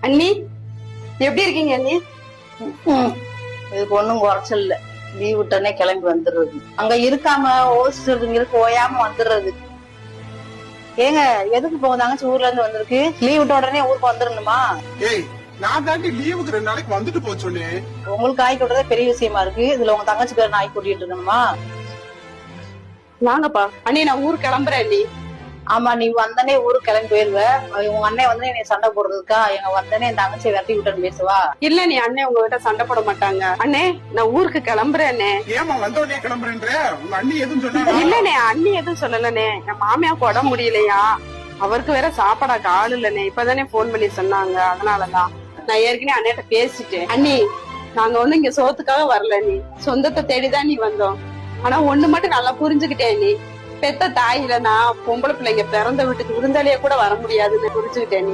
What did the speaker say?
அண்ணி எப்படி இருக்கீங்க அண்ணி. இதுக்கு ஒண்ணும் குறைச்சல் இல்ல. லீவ் விட்டனே கிளம்பி வந்துடுறது. அங்க இருக்காம ஓசிட்டு ஓயாம வந்துடுறது. ஏங்க எதுக்கு போக தங்கச்சி ஊர்ல இருந்து வந்திருக்கு? லீவ் விட்ட உடனே ஊருக்கு வந்துடணுமா? ஏய் நான் தாண்டி லீவுக்கு ரெண்டு நாளைக்கு வந்துட்டு சொன்னேன். உங்களுக்கு ஆய் கூட்டதே பெரிய விஷயமா இருக்கு. இதுல உங்க தங்கச்சிக்கு நாய் கூட்டிட்டு இருக்கணுமா? வாங்கப்பா. அண்ணி நான் ஊர் கிளம்புறேன் அண்ணி. ஆமா நீ வந்தனே ஊருக்கு கிளம்பி போயிருவ. உங்க அண்ணன் வந்து நீ சண்டை போடுறதுக்கா? எங்க வந்தனே என் தங்கச்சி விரட்டி விட்டுன்னு பேசுவா? இல்ல நீ அண்ணே உங்ககிட்ட சண்டை போட மாட்டாங்க. அண்ணே நான் ஊருக்கு கிளம்புறேன் அண்ணே. ஏமா வந்த உடனே கிளம்புறேன்ற? உங்க அண்ணி எதுவும் சொன்னா இல்லனே அண்ணி எதுவும் சொல்லலனே என் மாமியாவுக்கு உடம்பு முடியலையா? அவருக்கு வேற சாப்பாடாக்க ஆள் இல்லனே இப்பதானே போன் பண்ணி சொன்னாங்க. அதனாலதான். நான் ஏற்கனவே அண்ணிட்ட பேசிட்டேன். அண்ணி நாங்க வந்து இங்க சோத்துக்காக வரல நீ சொந்தத்தை தேடிதான் நீ வந்தோம். ஆனா ஒண்ணு மட்டும் நல்லா புரிஞ்சுக்கிட்டேன் நீ பெத்த தாயில நான் பொம்பளை பிள்ளைங்க பிறந்த வீட்டுக்கு விருந்தாளியா கூட வர முடியாதுன்னு புரிஞ்சுக்கிட்டேன்